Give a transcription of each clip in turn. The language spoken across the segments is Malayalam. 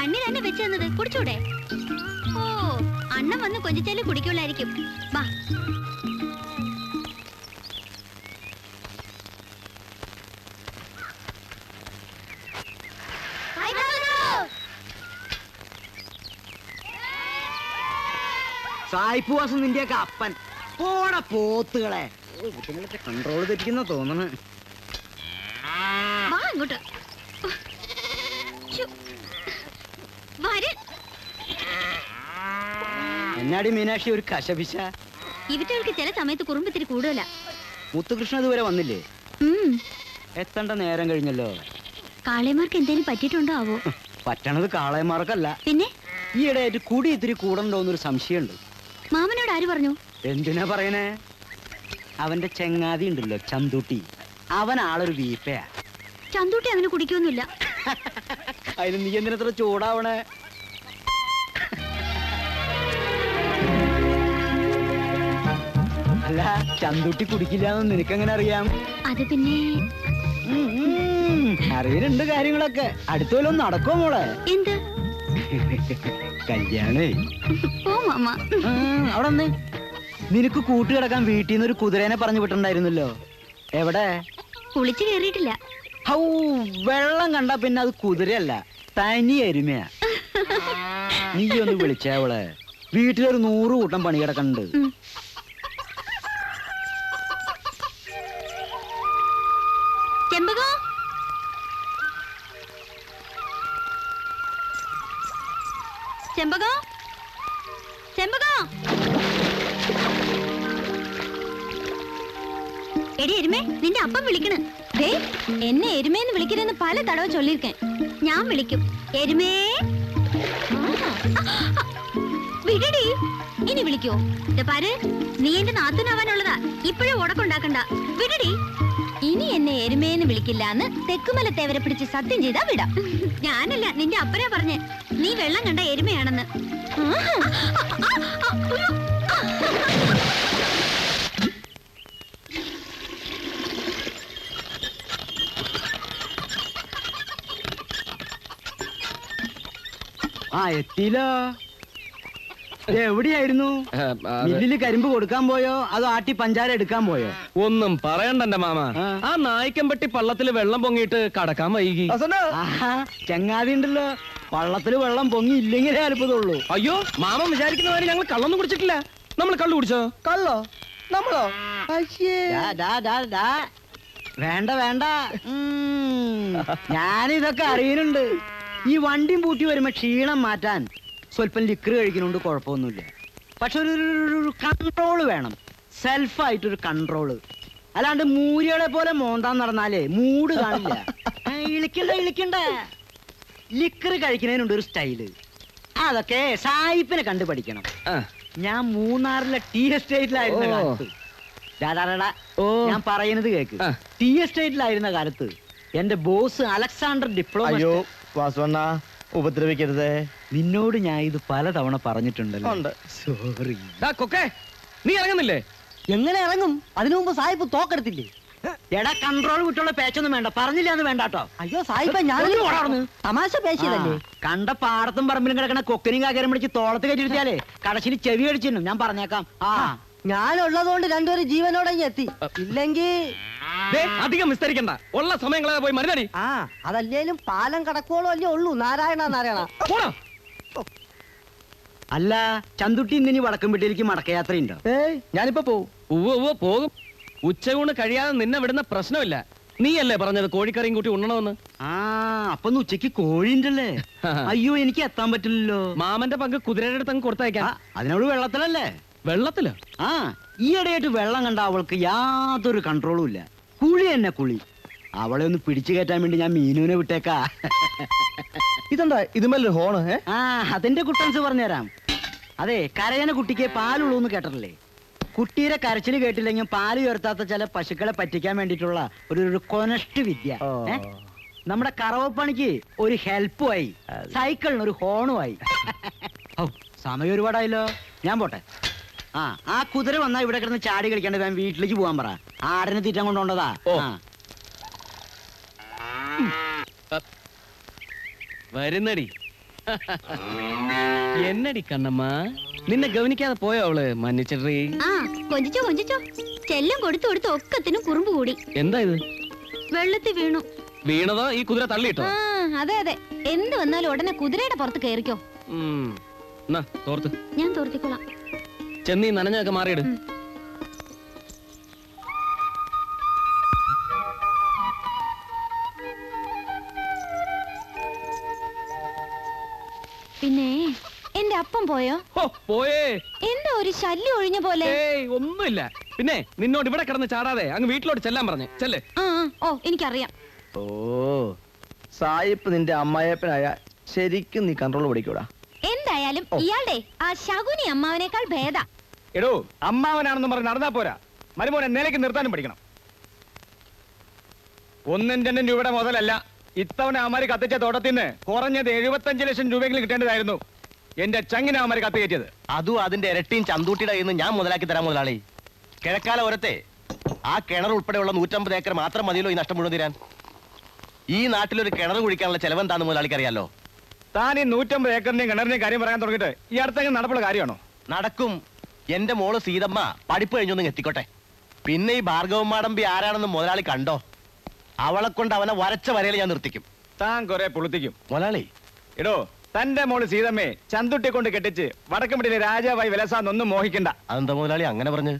വാങ്ങിച്ചു തന്നത്. കുടിച്ചൂടെ? ഓ അണ്ണൻ വന്ന് കൊഞ്ചിച്ചാലും കുടിക്കുള്ളായിരിക്കും. വാ. സായിപ്പുവാസം നിന്റെയൊക്കെ അപ്പൻ. പോട പോത്തുകളെ. കുട്ടികളൊക്കെ കൺട്രോൾ തെറ്റിക്കുന്ന തോന്നണേ. വാ എന്നാടി മീനാക്ഷി ഒരു കശപിശ ഇവറ്റകൾക്ക് ചില സമയത്ത് കുറുമ്പത്തിരി കൂടുതലാ. മുത്തുകൃഷ്ണ ഇതുവരെ വന്നില്ലേ? എത്തണ്ട നേരം കഴിഞ്ഞല്ലോ. കാളയമാർക്ക് എന്തേലും പറ്റിയിട്ടുണ്ടോ ആവോ? പറ്റണത് കാളയമാർക്കല്ല പിന്നെ? ഈ ഇടയായിട്ട് കുടി ഇത്തിരി കൂടണ്ടോന്നൊരു സംശയമുണ്ട്. മാമനോട് ആര് പറഞ്ഞു? എന്തിനാ പറയണേ? അവന്റെ ചെങ്ങാതി ഉണ്ടല്ലോ ചന്തുട്ടി. അവൻ ആളൊരു വീപ്പയാ. ചന്തുട്ടി അങ്ങനെ കുടിക്കൊന്നുമില്ല അതിന് നീ എന്തിനത്ര ചൂടാവണേ? അല്ല ചന്തുട്ടി കുടിക്കില്ലാന്ന് നിനക്ക് നിനക്കെങ്ങനെ അറിയാം? അത് പിന്നെ അറിയുന്നുണ്ട് കാര്യങ്ങളൊക്കെ. അടുത്ത വല്ലതും നടക്കോ മോളെ? എന്ത്? കല്യാണേ. ഓ മാമ. അവിടെ നിനക്ക് കൂട്ടുകിടക്കാൻ വീട്ടിൽ നിന്ന് ഒരു കുതിരേനെ പറഞ്ഞു വിട്ടിട്ടുണ്ടായിരുന്നല്ലോ. എവിടെ? കുളിച്ചു കയറിയിട്ടില്ല ഹൗ വെള്ളം കണ്ട പിന്നെ അത് കുതിരയല്ല തനി എരുമയാ. നീ ഒന്ന് വിളിച്ചേ അവളെ. വീട്ടിലൊരു നൂറ് കൂട്ടം പണി കിടക്കണ്ട്. ചെമ്പകം? എടി എരുമേ നിന്റെ അപ്പം വിളിക്കണ്. എന്നെ എരുമേന്ന് വിളിക്കരുതെന്ന് പല തടവ് ചൊല്ലിയിരിക്കേ. ഞാൻ വിളിക്കും. എരുമേ? വിടടി. ഇനി വിളിക്കോ. ദേ പാര് നീ എന്റെ നാത്തനാവാനുള്ളതാ. ഇപ്പോഴേ ഉടക്കുണ്ടാക്കണ്ട വിടടി. ഇനി എന്നെ എരുമേന്ന് വിളിക്കില്ല എന്ന് തെക്കുമല തേവരെ പിടിച്ച് സത്യം ചെയ്താ വിടാം. ഞാനല്ല നിന്റെ അപ്പനാ പറഞ്ഞേ. നീ വെള്ളം കണ്ട എരുമയാണെന്ന്. ആ എത്തിയില്ലോ. എവിടെയായിരുന്നു? മില്ലിൽ കരിമ്പ് കൊടുക്കാൻ പോയോ? അതോ ആട്ടി പഞ്ചാര എടുക്കാൻ പോയോ? ഒന്നും പറയണ്ട മാമ. ആ. നായ്ക്കമ്പട്ടി പള്ളത്തിൽ വെള്ളം പൊങ്ങിയിട്ട് കടക്കാൻ വൈകി. ചങ്ങാതി ഉണ്ടല്ലോ വള്ളത്തിൽ വെള്ളം പൊങ്ങി ഇല്ലെങ്കിലേ അത്ഭുതമുള്ളൂ. അയ്യോ മാമൻ വിചാരിക്കുന്ന മാതിരി ഞങ്ങൾ കള്ളൊന്നും കുടിച്ചിട്ടില്ല. നമ്മൾ കള്ളു കുടിച്ചോ? കള്ളോ? നമ്മളോ? വേണ്ട വേണ്ട. ഞാനിതൊക്കെ അറിയുന്നുണ്ട്. ഈ വണ്ടിയും പൂട്ടി വരുമ്പോ ക്ഷീണം മാറ്റാൻ സ്വല്പം ലിക്കർ കഴിക്കുന്നുണ്ട് കുഴപ്പമൊന്നുമില്ല. പക്ഷെ ഒരു കൺട്രോൾ വേണം. സെൽഫായിട്ടൊരു കൺട്രോൾ അല്ലാണ്ട് മൂരികളെ പോലെ മോന്താൻ നടന്നാലേ മൂട് കാണില്ല. ഇളിക്കണ്ട ഇളിക്കണ്ട. ലിക്കർ കഴിക്കുന്നതിനുണ്ട് ഒരു സ്റ്റൈൽ. അതൊക്കെ സായിപ്പിനെ കണ്ടു പഠിക്കണം ഞാൻ മൂന്നാറിലെ ടീ എസ്റ്റേറ്റിലായിരുന്ന. കാലത്ത്. ഓ. ഞാൻ പറയുന്നത് കേക്ക്. ടി എസ്റ്റേറ്റിലായിരുന്ന കാലത്ത് എന്റെ ബോസ് അലക്സാണ്ടർ ഡിപ്ലോമ അയ്യോ വാസുവണ്ണ ഉപദ്രവിക്കരുതേ. നിന്നോട് ഞാൻ ഇത് പലതവണ പറഞ്ഞിട്ടുണ്ടല്ലോ. ഉണ്ട്. സോറി നീ ഇറങ്ങുന്നില്ലേ? എങ്ങനെ ഇറങ്ങും? അതിനു മുമ്പ് സായിപ്പ് തോക്കെടുത്തില്ലേ? എടാ കൺട്രോൾ വിട്ടുള്ള പേച്ചൊന്നും വേണ്ട. പറഞ്ഞില്ല എന്ന് വേണ്ടാട്ടോ. അയ്യോ സായിപ്പ ഞാൻ. തമാശ പേശിയതല്ലേ? കണ്ട പാടത്തും പറമ്പിലും കിടക്കണ കൊക്കനും കാക്കരം പിടിച്ച് തോളത്ത് കയറ്റിരുത്തിയാലേ കടശിന് ചെവി അടിച്ചിരുന്നു ഞാൻ പറഞ്ഞേക്കാം. ആ. ഞാനുള്ളതുകൊണ്ട് രണ്ടുപേരും ജീവനോടെ എത്തി. ഇല്ലെങ്കിൽ അധികം വിസ്തരിക്കണ്ട. ഉള്ള സമയങ്ങളെ പോയി മരുന്നടി. ആ അതല്ലേലും പാലം കടക്കോളം അല്ലേ ഉള്ളൂ. നാരായണ നാരായണ. അല്ല ചന്തുട്ടി ഇന്നിനി വടക്കും വീട്ടിലേക്ക് മടക്കയാത്രയുണ്ടോ. ഏയ് ഞാനിപ്പോ പോവും. പോകും. ഉച്ചയൂണ് കഴിയാതെ നിന്നെ വിടുന്ന പ്രശ്നമില്ല. നീയല്ലേ പറഞ്ഞത് കോഴിക്കറിയും കൂട്ടി ഉണ്ണണമെന്ന്? ആ അപ്പൊ ഉച്ചയ്ക്ക് കോഴിണ്ടല്ലേ അയ്യോ എനിക്ക് എത്താൻ പറ്റില്ലല്ലോ. മാമന്റെ പങ്ക് കുതിരയുടെ അടുത്ത് അങ്ങ് കൊടുത്തയക്കാം. അതിനോട് വെള്ളത്തിലല്ലേ? വെള്ളത്തിൽ? ആ ഈയിടെയായിട്ട് വെള്ളം കണ്ട അവൾക്ക് യാതൊരു കൺട്രോളും ഇല്ല. കുളി തന്നെ കുളി. അവളെ ഒന്ന് പിടിച്ചു കയറ്റാൻ വേണ്ടി ഞാൻ മീനുവിനെ വിട്ടേക്കാ. ഇതെന്താ? ഇതുമല്ലേ ഹോണ് ആ അതിന്റെ കുട്ടൻസ് പറഞ്ഞുതരാം. അതെ കരയന കുട്ടിക്ക് പാലുള്ളൂ എന്ന് കേട്ടിട്ടില്ലേ? കുട്ടിയുടെ കരച്ചിൽ കേട്ടില്ലെങ്കിൽ പാൽ ഉയർത്താത്ത ചില പശുക്കളെ പറ്റിക്കാൻ വേണ്ടിയിട്ടുള്ള ഒരു ഒരു കൊനഷ്ട് വിദ്യ. ഏ? നമ്മുടെ കറവപ്പണിക്ക് ഒരു ഹെൽപ്പുമായി സൈക്കിളിന് ഒരു ഹോണുമായി ഔ, സമയം ഒരുപാടായല്ലോ. ഞാൻ പോട്ടെ. ആ ആ കുതിര വന്നാ ഇവിടെ കിടന്ന് ചാടി കളിക്കാണ്ട്. ഞാൻ വീട്ടിലേക്ക് പോകാൻ പറ. ആടിനെ തീറ്റം കൊണ്ടുപോണ്ടതാ ഓ. ആ. വരുന്നടി. എന്നടി കണ്ണമ്മ? നിന്നെ ഗവനിക്കാതെ പോയോ അവൾ മന്നിച്ചിട്രീ ആ കൊഞ്ചിച്ചോ കൊഞ്ചിച്ചോ. ചെല്ലം കൊടുത്തു കൊടുത്ത് ഒക്കത്തിനും കുറുമ്പ് കൂടി. എന്താ ഇത്? വെള്ളത്തിൽ വീണു. വീണതോ ഈ കുതിര തള്ളിയിട്ടോ ആ അതെ അതെ. എന്ത് വന്നാലും ഉടനെ കുതിരയുടെ പുറത്ത് കയറിക്കോ. ഞാൻ തോർത്തിക്കോളാം. ചെന്നീ നനഞ്ഞൊക്കെ മാറിയിട്. എന്താ ഒരു ശല്യം ഒഴിഞ്ഞ പോലെ? ഒന്നുമില്ല. പിന്നെ നിന്നോട് ഇവിടെ കിടന്ന് ചാടാതെ അങ്ങ് വീട്ടിലോട്ട് ചെല്ലാൻ പറഞ്ഞു. ചെല്ലേ. ഓ എനിക്കറിയാം. ഓ സായിപ്പ് നിന്റെ അമ്മായപ്പനായ ശരിക്കും നീ കൺട്രോൾ പഠിക്കൂടാ എന്തായാലും ഇയാളുടെ ആ ശകുനി അമ്മാവനേക്കാൾ ഭേദ. എടോ അമ്മാവനാണെന്ന് പറഞ്ഞ് നടന്നാ പോരാ. മരുമോനെ നിലയ്ക്ക് നിർത്താനും പഠിക്കണം. ഒന്നും രണ്ടും രൂപയുടെ മുതലല്ല. ഇത്തവണ അവന്മാര് കത്തിച്ച തോട്ടത്തിന് കുറഞ്ഞത് എഴുപത്തഞ്ച് ലക്ഷം രൂപയെങ്കിലും കിട്ടേണ്ടതായിരുന്നു. എന്റെ ചങ്ങിനെ അവന്മാര് കത്ത് കയറ്റിയത് അതും അതിന്റെ ഇരട്ടിയും ചന്തൂട്ടിയുടെ കയ്യിൽ നിന്ന് ഞാൻ മുതലാക്കി തരാം മുതലാളി. കിഴക്കാല ഓരത്തെ ആ കിണർ ഉൾപ്പെടെയുള്ള നൂറ്റമ്പത് ഏക്കർ മാത്രം മതിയല്ലോ ഈ നഷ്ടം മുഴുവൻ തീരാൻ. ഈ നാട്ടിലൊരു കിണർ കുഴിക്കാനുള്ള ചെലവെന്താന്ന് മുതലാളിക്ക് അറിയാലോ താൻ ഈ നൂറ്റമ്പത് ഏക്കറിന്റെയും കിണറിന്റെയും കാര്യം പറയാൻ തുടങ്ങിയിട്ട് ഈ അടുത്തെങ്കിലും നടപ്പുള്ള കാര്യമാണോ? നടക്കും. എന്റെ മോൾ സീതമ്മ പഠിപ്പ് കഴിഞ്ഞൊന്നും എത്തിക്കോട്ടെ. പിന്നെ ഈ ഭാർഗവ മാടമ്പി ആരാണെന്ന് മുതലാളി കണ്ടോ? അവളെ കൊണ്ട് അവനെ വരച്ച വരയിൽ ഞാൻ നിർത്തിക്കും. താൻ കുറെ പുളുത്തിക്കും. മുതലാളി. എടോ തന്റെ മോൾ സീതമ്മേ ചന്തുട്ടി കൊണ്ട് കെട്ടിച്ച് വടക്കമ്പടിയിലെ രാജാവായി വിലസാന്നൊന്നും മോഹിക്കണ്ട. അതെന്താ മുതലാളി അങ്ങനെ പറഞ്ഞു?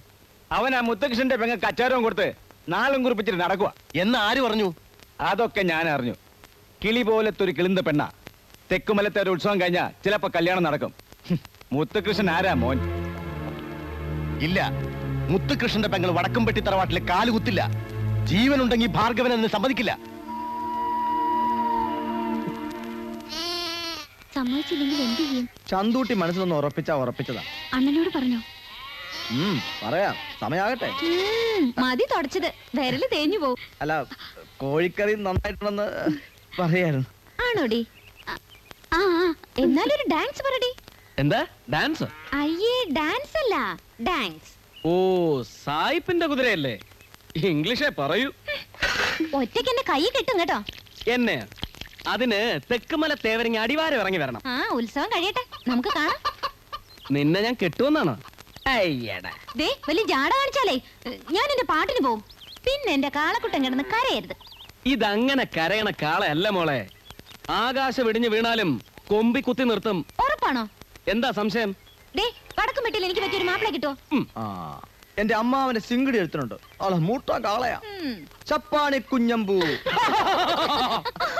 അവൻ ആ മുത്തകൃഷ്ണന്റെ പെങ്ങ കച്ചാരവും കൊടുത്ത് നാളും കുറിപ്പിച്ചിട്ട് നടക്കുക എന്ന് ആര് പറഞ്ഞു? അതൊക്കെ ഞാൻ അറിഞ്ഞു. കിളി പോലത്തെ ഒരു കിളിന്ത പെണ്ണ. തെക്കുമലത്തെ ഒരു ഉത്സവം കഴിഞ്ഞാൽ ചിലപ്പോ കല്യാണം നടക്കും. മുത്തുകൃഷ്ണൻ ആരാ മോൻ? ഇല്ല. മുത്തുകൃഷ്ണന്റെ പെങ്ങൾ വടക്കംപെട്ടി തറവാട്ടിലെ കാലുകുത്തില്ല ജീവനുണ്ടെങ്കിൽ ഭാർഗവൻ എന്ന് സമ്മതിക്കില്ല. സമ്മതിച്ചില്ലെങ്കിൽ എന്ത് ചെയ്യും? ചന്തൂട്ടി മനസ്സിലൊന്ന് ഉറപ്പിച്ചാ ഉറപ്പിച്ചതാ. അണ്ണനോട് പറഞ്ഞോ? പറയാം. സമയാകട്ടെ. മതി തുടച്ചത്. വിരൽ തേഞ്ഞു പോവും. അല്ല കോഴിക്കറി നന്നായിട്ടുണ്ടെന്ന് പറയായിരുന്നു. ആണോടി? ആ ആ, എന്നാലൊരു ഡാൻസ് പറടി. എന്താ? ഡാൻസ്? അയ്യേ ഡാൻസ് അല്ല ഡാൻസ്. ഓ സായിപ്പിന്റെ കുതിരയല്ലേ? ഇംഗ്ലീഷേ പറയൂ. ഒറ്റയ്ക്ക് എന്റെ കൈ കിട്ടും കേട്ടോ. എന്നെ? അതിന് തെക്കുമല തേവരങ്ങി അടിവാരം ഇറങ്ങി വരണം. ആ ഉത്സവം കഴിയട്ടെ. നമുക്ക് കാണാം. നിന്നെ ഞാൻ കെട്ടുവെന്നാണോ അയ്യടാ. ദേ വലിയ ജാട കാണിച്ചാലേ ഞാൻ എന്റെ പാട്ടിന് പോവും. പിന്നെ എന്റെ കാളക്കുട്ടൻ കിടന്ന് കരയരുത്. ഇതങ്ങനെ കരയണ കാളയല്ല മോളെ. ആകാശം ഇടിഞ്ഞു വീണാലും കൊമ്പി കുത്തി നിർത്തും. ഉറപ്പാണോ? എന്താ സംശയം? ദേ വടക്കും വെട്ടിൽ എനിക്ക് പറ്റിയൊരു മാപ്പിള കിട്ടോ ആ എന്റെ അമ്മാവന്റെ സിംഗിടി എടുത്തിട്ടുണ്ട്. ആളെ മൂട്ടാ കാളയാ. ചപ്പാണി കുഞ്ഞമ്പൂ.